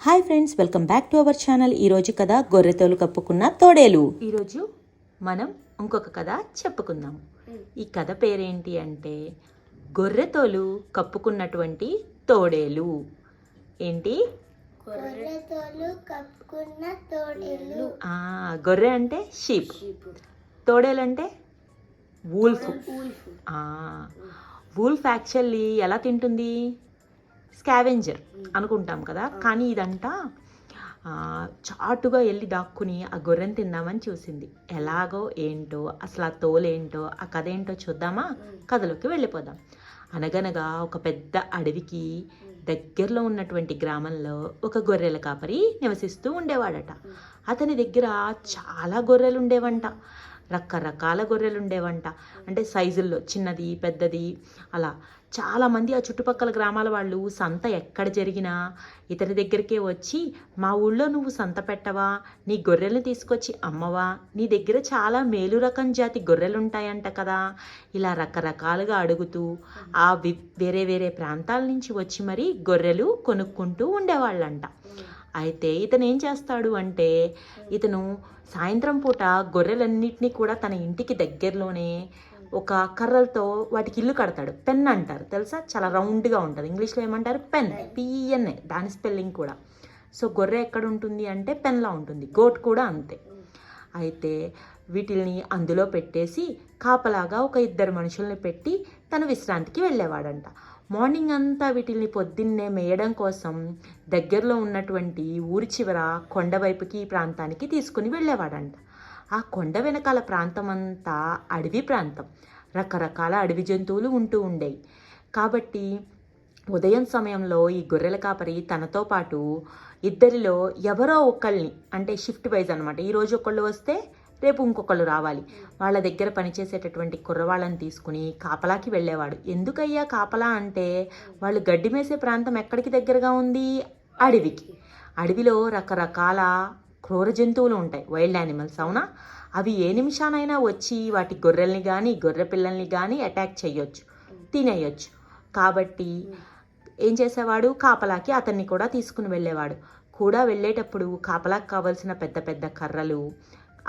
Hi friends welcome back to our channel ఈరోజు కథ గొర్రెతోలు కప్పుకున్న తోడేలు. ఈరోజు మనం ఇంకొక కథ చెప్పుకుందాం. ఈ కథ పేరేంటి అంటే గొర్రెతోలు కప్పుకున్నటువంటి తోడేలు. ఏంటి? గొర్రెతోలు కప్పుకున్న తోడేలు. ఆ, గొర్రె అంటే షీప్ తోడేలు అంటే వూల్ఫ్ వూల్ఫ్ యాక్చువల్లీ ఎలా తింటుంది? స్కావెంజర్ అనుకుంటాం కదా. కానీ ఇదంట చాటుగా వెళ్ళి దాక్కుని ఆ గొర్రెని తిందామని చూసింది. ఎలాగో ఏంటో అసలు ఆ తోలేంటో ఆ కథ ఏంటో చూద్దామా? కథలోకి వెళ్ళిపోదాం. అనగనగా ఒక పెద్ద అడవికి దగ్గరలో ఉన్నటువంటి గ్రామంలో ఒక గొర్రెల కాపరి నివసిస్తూ ఉండేవాడట. అతని దగ్గర చాలా గొర్రెలు ఉండేవంట. రకరకాల గొర్రెలు ఉండేవంట అంటే సైజుల్లో చిన్నది పెద్దది అలా. చాలామంది ఆ చుట్టుపక్కల గ్రామాల వాళ్ళు సంత ఎక్కడ జరిగినా ఇతని దగ్గరికే వచ్చి మా ఊళ్ళో నువ్వు సంత పెట్టవా? నీ గొర్రెల్ని తీసుకొచ్చి అమ్మవా? నీ దగ్గర చాలా మేలు రకం జాతి గొర్రెలు ఉంటాయంట కదా? ఇలా రకరకాలుగా అడుగుతూ ఆ వి వేరే వేరే ప్రాంతాల నుంచి వచ్చి మరీ గొర్రెలు కొనుక్కుంటూ ఉండేవాళ్ళంట. అయితే ఇతను ఏం చేస్తాడు అంటే ఇతను సాయంత్రం పూట గొర్రెలన్నింటినీ కూడా తన ఇంటికి దగ్గరలోనే ఒక కర్రలతో వాటికి ఇల్లు కడతాడు. పెన్ అంటారు తెలుసా? చాలా రౌండ్గా ఉంటుంది. ఇంగ్లీష్లో ఏమంటారు? పెన్. పిఎన్ఏ దాని స్పెల్లింగ్ కూడా. సో గొర్రె ఎక్కడ ఉంటుంది అంటే పెన్లా ఉంటుంది. గోట్ కూడా అంతే. అయితే వీటిల్ని అందులో పెట్టేసి కాపలాగా ఒక ఇద్దరు మనుషుల్ని పెట్టి తను విశ్రాంతికి వెళ్ళేవాడంట. మార్నింగ్ అంతా వీటిల్ని పొద్దున్నే మేయడం కోసం దగ్గరలో ఉన్నటువంటి ఊరి చివర కొండ వైపుకి ఈ ప్రాంతానికి తీసుకుని వెళ్ళేవాడంట. ఆ కొండ వెనకాల ప్రాంతం అంతా అడవి ప్రాంతం. రకరకాల అడవి జంతువులు ఉంటూ ఉండేవి కాబట్టి ఉదయం సమయంలో ఈ గొర్రెల కాపరి తనతో పాటు ఇద్దరిలో ఎవరో ఒకళ్ళని అంటే షిఫ్ట్ వైజ్ అనమాట ఈరోజు ఒకళ్ళు వస్తే రేపు ఇంకొకళ్ళు రావాలి. వాళ్ళ దగ్గర పనిచేసేటటువంటి కుర్రవాళ్ళని తీసుకుని కాపలాకి వెళ్ళేవాడు. ఎందుకయ్యా కాపలా అంటే వాళ్ళు గడ్డి మేసే ప్రాంతం ఎక్కడికి దగ్గరగా ఉంది? అడవికి. అడవిలో రకరకాల క్రూర జంతువులు ఉంటాయి. వైల్డ్ యానిమల్స్ అవునా? అవి ఏ నిమిషానైనా వచ్చి వాటి గొర్రెల్ని కానీ గొర్రె పిల్లల్ని కానీ అటాక్ చేయొచ్చు తినేయొచ్చు. కాబట్టి ఏం చేసేవాడు? కాపలాకి అతన్ని కూడా తీసుకుని వెళ్ళేవాడు. కూడా వెళ్ళేటప్పుడు కాపలాకి కావలసిన పెద్ద పెద్ద కర్రలు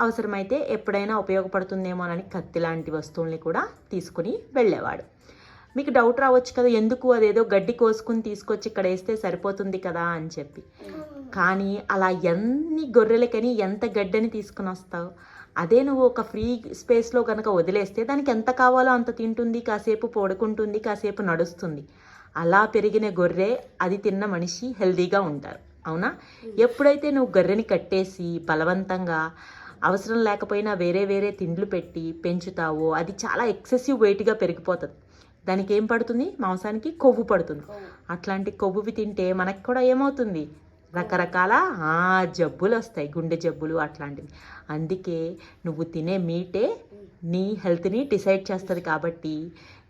అవసరమైతే ఎప్పుడైనా ఉపయోగపడుతుందేమోనని కత్తి లాంటి వస్తువుల్ని కూడా తీసుకుని వెళ్ళేవాడు. మీకు డౌట్ రావచ్చు కదా ఎందుకు అదేదో గడ్డి కోసుకుని తీసుకొచ్చి ఇక్కడ వేస్తే సరిపోతుంది కదా అని చెప్పి. కానీ అలా ఎన్ని గొర్రెలకని ఎంత గడ్డని తీసుకుని వస్తావు? అదే నువ్వు ఒక ఫ్రీ స్పేస్లో కనుక వదిలేస్తే దానికి ఎంత కావాలో అంత తింటుంది కాసేపు పడుకుంటుంది కాసేపు నడుస్తుంది. అలా పెరిగిన గొర్రె అది తిన్న మనిషి హెల్దీగా ఉంటారు. అవునా? ఎప్పుడైతే నువ్వు గొర్రెని కట్టేసి బలవంతంగా అవసరం లేకపోయినా వేరే వేరే తిండ్లు పెట్టి పెంచుతావో. అది చాలా ఎక్సెసివ్ వెయిట్గా పెరిగిపోతుంది. దానికి ఏం పడుతుంది? మాంసానికి కొవ్వు పడుతుంది. అట్లాంటి కొవ్వువి తింటే మనకి కూడా ఏమవుతుంది? రకరకాల ఆ, జబ్బులు వస్తాయి గుండె జబ్బులు అట్లాంటివి. అందుకే నువ్వు తినే మీటే నీ హెల్త్ని డిసైడ్ చేస్తుంది కాబట్టి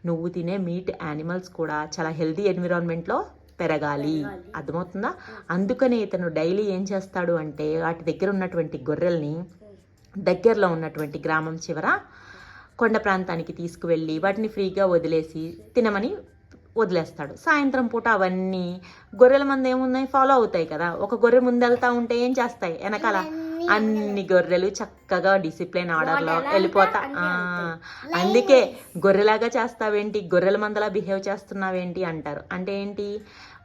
నువ్వు తినే మీట్ యానిమల్స్ కూడా చాలా హెల్తీ ఎన్విరాన్మెంట్లో పెరగాలి. అర్థమవుతుందా? అందుకనే ఇతను డైలీ ఏం చేస్తాడు అంటే వాటి దగ్గర ఉన్నటువంటి గొర్రెల్ని దగ్గరలో ఉన్నటువంటి గ్రామం చివర కొండ ప్రాంతానికి తీసుకువెళ్ళి వాటిని ఫ్రీగా వదిలేసి తినమని వదిలేస్తాడు. సాయంత్రం పూట అవన్నీ గొర్రెల మంది ఏమున్నాయి? ఫాలో అవుతాయి కదా. ఒక గొర్రె ముందెళ్తా ఉంటే ఏం చేస్తాయి? వెనకాల అన్ని గొర్రెలు చక్కగా డిసిప్లిన్ ఆర్డర్లో వెళ్ళిపోతా. అందుకే గొర్రెలాగా చేస్తావేంటి? గొర్రెల మందలా బిహేవ్ చేస్తున్నావేంటి అంటారు. అంటే ఏంటి?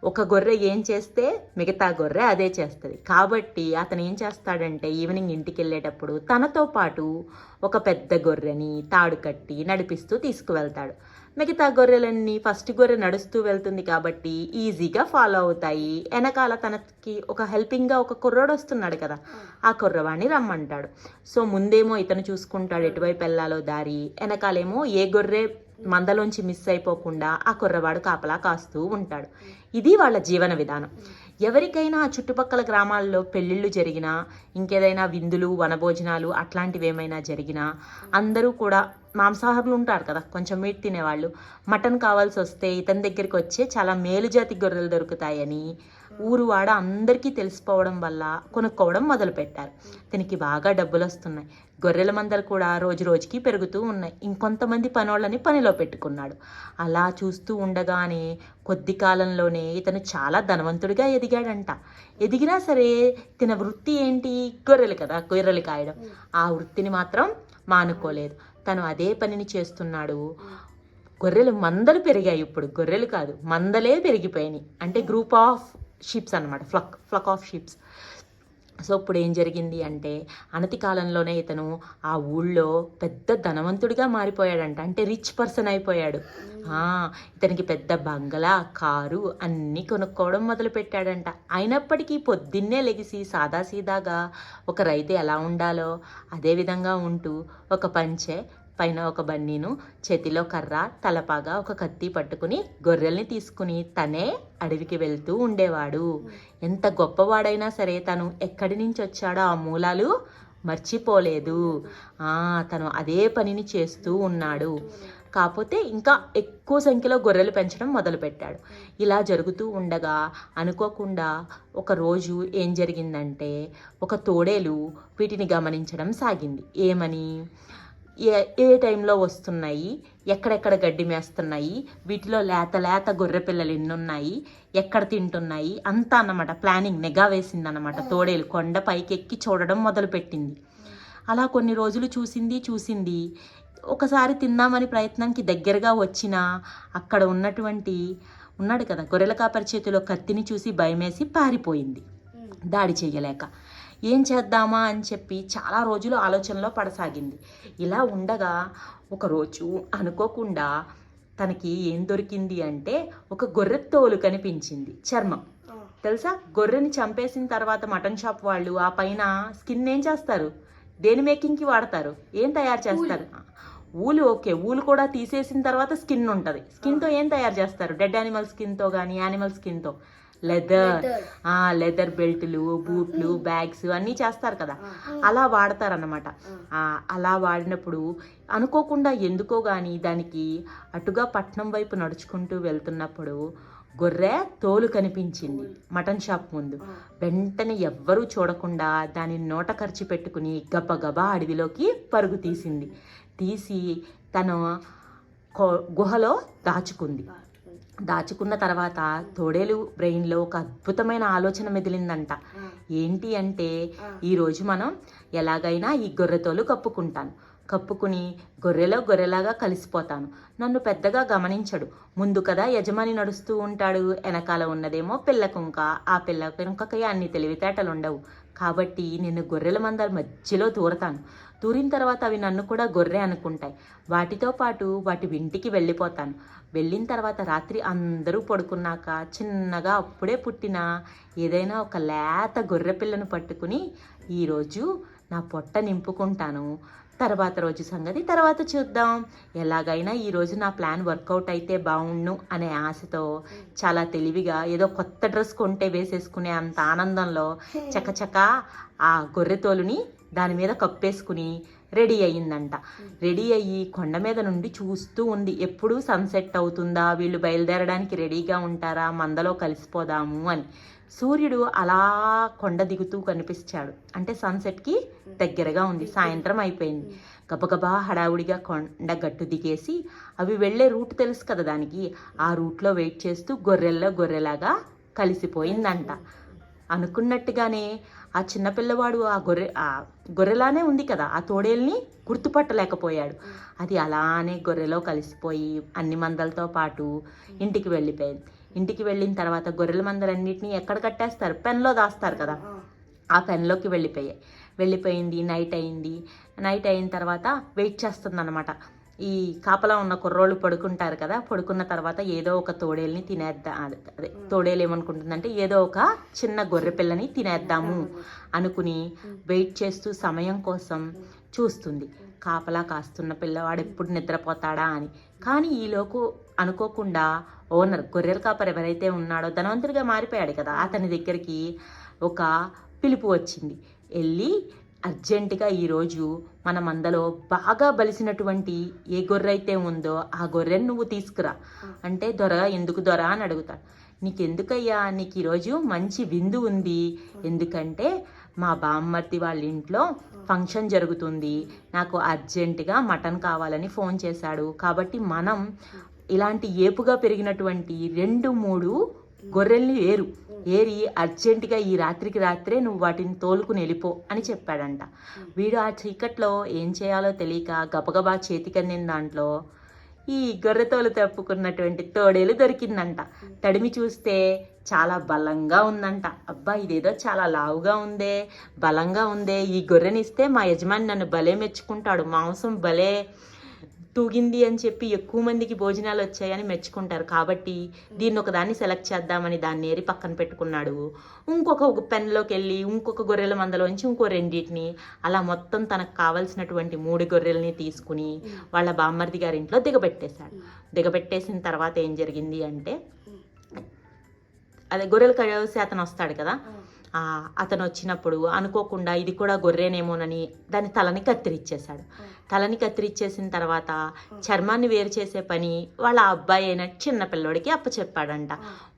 ఒక గొర్రె ఏం చేస్తే మిగతా గొర్రె అదే చేస్తుంది. కాబట్టి అతను ఏం చేస్తాడంటే ఈవినింగ్ ఇంటికి వెళ్ళేటప్పుడు తనతో పాటు ఒక పెద్ద గొర్రెని తాడు కట్టి నడిపిస్తూ తీసుకువెళ్తాడు. మిగతా గొర్రెలన్నీ ఫస్ట్ గొర్రె నడుస్తూ వెళ్తుంది కాబట్టి ఈజీగా ఫాలో అవుతాయి. వెనకాల తనకి ఒక హెల్పింగ్గా ఒక కుర్రోడు వస్తున్నాడు కదా ఆ కుర్రవాణ్ణి రమ్మంటాడు. సో ముందేమో ఇతను చూసుకుంటాడు ఎటువైపు వెళ్ళాలో దారి వెనకాలేమో ఏ గొర్రె మందలోంచి మిస్ అయిపోకుండా ఆ కుర్రవాడు కాపలా కాస్తూ ఉంటాడు. ఇది వాళ్ళ జీవన విధానం. ఎవరికైనా ఆ చుట్టుపక్కల గ్రామాల్లో పెళ్ళిళ్ళు జరిగినా ఇంకేదైనా విందులు వనభోజనాలు అట్లాంటివి ఏమైనా జరిగినా అందరూ కూడా మాంసాహారులు ఉంటారు కదా కొంచెం మీట్ తినేవాళ్ళు. మటన్ కావాల్సి వస్తే ఇతని దగ్గరికి వచ్చే చాలా మేలు జాతి గొర్రెలు దొరుకుతాయని ఊరు వాడ అందరికీ తెలిసిపోవడం వల్ల కొనుక్కోవడం మొదలుపెట్టారు. దీనికి బాగా డబ్బులు వస్తున్నాయి గొర్రెల మందలు కూడా రోజు రోజుకి పెరుగుతూ ఉన్నాయి. ఇంకొంతమంది పనోళ్ళని పనిలో పెట్టుకున్నాడు. అలా చూస్తూ ఉండగానే కొద్ది కాలంలోనే ఇతను చాలా ధనవంతుడిగా ఎదిగాడంట. ఎదిగినా సరే తన వృత్తి ఏంటి? గొర్రెలు కదా గొర్రెలు కాయడం. ఆ వృత్తిని మాత్రం మానుకోలేదు. తను అదే పనిని చేస్తున్నాడు. గొర్రెలు మందలు పెరిగాయి ఇప్పుడు. గొర్రెలు కాదు మందలే పెరిగిపోయినాయి. అంటే గ్రూప్ ఆఫ్ షీప్స్ అన్నమాట. Flock flock of sheeps. So ఇప్పుడు ఏం జరిగింది అంటే అనతి కాలంలోనే ఇతను ఆ ఊళ్ళో పెద్ద ధనవంతుడిగా మారిపోయాడంట. అంటే రిచ్ పర్సన్ అయిపోయాడు. ఇతనికి పెద్ద బంగళా కారు అన్నీ కొనుక్కోవడం మొదలు పెట్టాడంట అయినప్పటికీ పొద్దున్నే లెగిసి సాదాసీదాగా ఒక రైతు ఎలా ఉండాలో అదే విధంగా ఉంటూ ఒక పంచె పైన ఒక బన్నీను చేతిలో కర్ర తలపాగా ఒక కత్తి పట్టుకుని గొర్రెల్ని తీసుకుని తనే అడవికి వెళ్తూ ఉండేవాడు. ఎంత గొప్పవాడైనా సరే తను ఎక్కడి నుంచి వచ్చాడో ఆ మూలాలు మర్చిపోలేదు. ఆ, తను అదే పనిని చేస్తూ ఉన్నాడు. కాకపోతే ఇంకా ఎక్కువ సంఖ్యలో గొర్రెలు పెంచడం మొదలుపెట్టాడు. ఇలా జరుగుతూ ఉండగా అనుకోకుండా ఒకరోజు ఏం జరిగిందంటే ఒక తోడేలు వీటిని గమనించడం సాగింది. ఏమని? ఏ ఏ టైంలో వస్తున్నాయి? ఎక్కడెక్కడ గడ్డి మేస్తున్నాయి? వీటిలో లేత లేత గొర్రె పిల్లలు ఎన్నున్నాయి? ఎక్కడ తింటున్నాయి? అంతా అన్నమాట. ప్లానింగ్ నిఘా వేసిందన్నమాట. తోడేలు కొండ పైకి ఎక్కి చూడడం మొదలుపెట్టింది. అలా కొన్ని రోజులు చూసింది చూసింది. ఒకసారి తిందామని ప్రయత్నానికి దగ్గరగా వచ్చినా అక్కడ ఉన్నటువంటి ఉన్నాడు కదా గొర్రెల కాపరి చేతిలో కత్తిని చూసి భయమేసి పారిపోయింది. దాడి చేయలేక. ఏం చేద్దామా అని చెప్పి చాలా రోజులు ఆలోచనలో పడసాగింది. ఇలా ఉండగా ఒకరోజు అనుకోకుండా తనకి ఏం దొరికింది అంటే ఒక గొర్రె తోలు కనిపించింది చర్మం. తెలుసా? గొర్రెని చంపేసిన తర్వాత మటన్ షాప్ వాళ్ళు ఆ పైన స్కిన్ ఏం చేస్తారు? దేని మేకింగ్కి వాడతారు? ఏం తయారు చేస్తారు? ఊలు. ఓకే. ఊలు కూడా తీసేసిన తర్వాత స్కిన్ ఉంటుంది. స్కిన్తో ఏం తయారు చేస్తారు? డెడ్ యానిమల్ స్కిన్తో కానీ యానిమల్ స్కిన్తో. లెదర్. ఆ లెదర్ బెల్ట్లు బూట్లు బ్యాగ్స్ అన్నీ చేస్తారు కదా. అలా వాడతారన్నమాట. ఆ, అలా వాడినప్పుడు అనుకోకుండా ఎందుకో కానీ దానికి అటుగా పట్నం వైపు నడుచుకుంటూ వెళ్తున్నప్పుడు గొర్రె తోలు కనిపించింది మటన్ షాప్ ముందు. వెంటనే ఎవ్వరూ చూడకుండా దాని నోట ఖర్చు పెట్టుకుని గబగబా అడవిలోకి పరుగు తీసింది. తీసి తన గుహలో దాచుకుంది. దాచుకున్న తర్వాత తోడేలు బ్రెయిన్లో ఒక అద్భుతమైన ఆలోచన మెదిలిందంట. ఏంటి అంటే ఈరోజు మనం ఎలాగైనా ఈ గొర్రెతోలు కప్పుకుంటాను. కప్పుకుని గొర్రెలో గొర్రెలాగా కలిసిపోతాను. నన్ను పెద్దగా గమనించడు. ముందు కదా యజమాని నడుస్తూ ఉంటాడు. వెనకాల ఉన్నదేమో పిల్ల కుంక. ఆ పిల్ల కుంకకి అన్ని తెలివితేటలు ఉండవు కాబట్టి నేను గొర్రెల మందల మధ్యలో దూరతాను దూరిన తర్వాత అవి నన్ను కూడా గొర్రె అనుకుంటాయి. వాటితో పాటు వాటి ఇంటికి వెళ్ళిపోతాను. వెళ్ళిన తర్వాత రాత్రి అందరూ పడుకున్నాక చిన్నగా అప్పుడే పుట్టిన ఏదైనా ఒక లేత గొర్రె పిల్లను పట్టుకుని ఈరోజు నా పొట్ట నింపుకుంటాను. తర్వాత రోజు సంగతి తర్వాత చూద్దాం. ఎలాగైనా ఈరోజు నా ప్లాన్ వర్కౌట్ అయితే బాగుండు అనే ఆశతో చాలా తెలివిగా ఏదో కొత్త డ్రెస్ కొంటే వేసేసుకునే అంత ఆనందంలో చకచక ఆ గొర్రెతోలుని దాని మీద కప్పేసుకుని రెడీ అయ్యిందంట. రెడీ అయ్యి కొండ మీద నుండి చూస్తూ ఉంది. ఎప్పుడు సన్సెట్ అవుతుందా? వీళ్ళు బయలుదేరడానికి రెడీగా ఉంటారా? మందలో కలిసిపోదాము అని. సూర్యుడు అలా కొండ దిగుతూ కనిపించాడు. అంటే సన్సెట్కి దగ్గరగా ఉంది. సాయంత్రం అయిపోయింది. గబగబా హడావుడిగా కొండ గట్టు దిగేసి అవి వెళ్ళే రూట్ తెలుసు కదా దానికి? ఆ రూట్లో వెయిట్ చేస్తూ గొర్రెల్లో గొర్రెలాగా కలిసిపోయిందంట. అనుకున్నట్టుగానే ఆ చిన్నపిల్లవాడు ఆ గొర్రె ఆ గొర్రెలానే ఉంది కదా ఆ తోడేల్ని గుర్తుపట్టలేకపోయాడు. అది అలానే గొర్రెలో కలిసిపోయి అన్ని మందలతో పాటు ఇంటికి వెళ్ళిపోయింది. ఇంటికి వెళ్ళిన తర్వాత గొర్రెల మందలన్నిటిని ఎక్కడ కట్టేస్తారు? పెన్లో దాస్తారు కదా. ఆ. పెన్లోకి వెళ్ళిపోయాయి. వెళ్ళిపోయింది నైట్ అయింది. నైట్ అయిన తర్వాత వెయిట్ చేస్తుంది అనమాట ఈ కాపలా ఉన్న కుర్రోళ్ళు పడుకుంటారు కదా పడుకున్న తర్వాత ఏదో ఒక తోడేల్ని తినేద్దా అదే తోడేలు ఏమనుకుంటుందంటే ఏదో ఒక చిన్న గొర్రె పిల్లని తినేద్దాము అనుకుని వెయిట్ చేస్తూ సమయం కోసం చూస్తుంది. కాపలా కాస్తున్న పిల్లవాడు ఎప్పుడు నిద్రపోతాడా అని. కానీ ఈలోపు అనుకోకుండా ఓనర్ గొర్రెల కాపర్ ఎవరైతే ఉన్నాడో ధనవంతుడిగా మారిపోయాడు కదా అతని దగ్గరికి ఒక పిలుపు వచ్చింది. వెళ్ళి అర్జెంటుగా ఈరోజు మన మందలో బాగా బలిసినటువంటి ఏ గొర్రె అయితే ఉందో ఆ గొర్రెను నువ్వు తీసుకురా. అంటే దొర ఎందుకు దొర అని అడుగుతాడు. నీకెందుకయ్యా? నీకు ఈరోజు మంచి విందు ఉంది. ఎందుకంటే మా బామ్మర్ది వాళ్ళ ఇంట్లో ఫంక్షన్ జరుగుతుంది. నాకు అర్జెంటుగా మటన్ కావాలని ఫోన్ చేశాడు. కాబట్టి మనం ఇలాంటి ఏపుగా పెరిగినటువంటి రెండు మూడు గొర్రెల్ని ఏరు ఏరి అర్జెంటుగా ఈ రాత్రికి రాత్రే నువ్వు వాటిని తోలుకుని వెళ్ళిపో అని చెప్పాడంట. వీడు ఆ చీకట్లో ఏం చేయాలో తెలియక గబగబా చేతికందిన దాంట్లో ఈ గొర్రెతోలు తప్పుకున్నటువంటి తోడేలు దొరికిందంట. తడిమి చూస్తే చాలా బలంగా ఉందంట. అబ్బా ఇదేదో చాలా లావుగా ఉందే బలంగా ఉందే. ఈ గొర్రెనిస్తే మా యజమాని నన్ను భలే మెచ్చుకుంటాడు. మాంసం భలే తూగింది అని చెప్పి ఎక్కువ మందికి భోజనాలు వచ్చాయని మెచ్చుకుంటారు. కాబట్టి దీన్ని ఒకదాన్ని సెలెక్ట్ చేద్దామని దాన్ని ఏరి పక్కన పెట్టుకున్నాడు. ఇంకొక పెన్లోకి వెళ్ళి ఇంకొక గొర్రెల మందలోంచి ఇంకో రెండింటిని అలా మొత్తం తనకు కావలసినటువంటి మూడు గొర్రెల్ని తీసుకుని వాళ్ళ బామ్మర్ది గారి ఇంట్లో దిగబెట్టేశాడు. దిగబెట్టేసిన తర్వాత ఏం జరిగింది అంటే అదే గొర్రెలు కడిసి అతను వస్తాడు కదా అతను వచ్చినప్పుడు అనుకోకుండా ఇది కూడా గొర్రెనేమోనని దాని తలని కత్తిరిచ్చేశాడు. తలని కత్తిరిచ్చేసిన తర్వాత చర్మాన్ని వేరు చేసే పని వాళ్ళ అబ్బాయి అయిన చిన్న పిల్లోడికి అప్పచెప్పాడంట.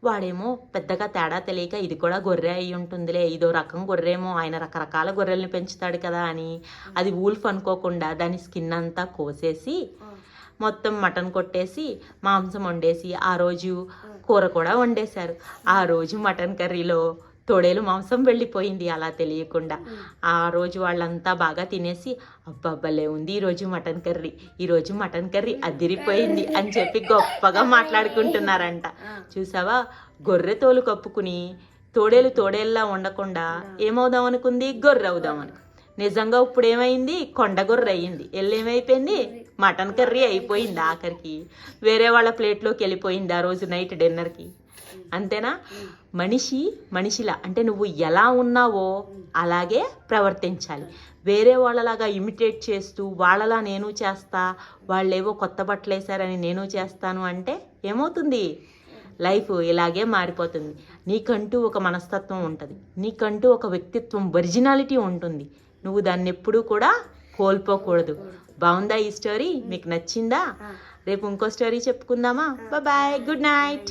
వాడేమో పెద్దగా తేడా తెలియక ఇది కూడా గొర్రె అయి ఉంటుందిలే ఇదో రకం గొర్రెమో ఆయన రకరకాల గొర్రెల్ని పెంచుతాడు కదా అని అది వూల్ఫ్ అనుకోకుండా దాని స్కిన్ అంతా కోసేసి మొత్తం మటన్ కొట్టేసి మాంసం వండేసి ఆ రోజు కూర కూడా వండేశారు. ఆ రోజు మటన్ కర్రీలో తోడేలు మాంసం వెళ్ళిపోయింది అలా తెలియకుండా. ఆ రోజు వాళ్ళంతా బాగా తినేసి అబ్బబ్బలే ఉంది ఈరోజు మటన్ కర్రీ. ఈరోజు మటన్ కర్రీ అదిరిపోయింది అని చెప్పి గొప్పగా మాట్లాడుకుంటున్నారంట. చూసావా? గొర్రె తోలు కప్పుకుని తోడేలు తోడేల్లా ఉండకుండా ఏమవుదాం అనుకుంది గొర్రె అవుదాం అనుకుంది నిజంగా ఇప్పుడు ఏమైంది కొండ గొర్రె అయ్యింది. ఎల్లు ఏమైపోయింది మటన్ కర్రీ అయిపోయింది ఆఖరికి. వేరే వాళ్ళ ప్లేట్లోకి వెళ్ళిపోయింది ఆ రోజు నైట్ డిన్నర్కి. అంతేనా? మనిషి మనిషిలా. అంటే నువ్వు ఎలా ఉన్నావో అలాగే ప్రవర్తించాలి. వేరే వాళ్ళలాగా ఇమిటేట్ చేస్తూ వాళ్ళలా నేను చేస్తా వాళ్ళేవో కొత్త బట్టలు వేశారని నేను చేస్తాను అంటే ఏమవుతుంది? లైఫ్ ఇలాగే మారిపోతుంది. నీకంటూ ఒక మనస్తత్వం ఉంటుంది. నీకంటూ ఒక వ్యక్తిత్వం ఒరిజినాలిటీ ఉంటుంది. నువ్వు దాన్ని ఎప్పుడూ కూడా కోల్పోకూడదు. బాగుందా ఈ స్టోరీ? మీకు నచ్చిందా? రేపు ఇంకో స్టోరీ చెప్పుకుందామా? Bye. Good night.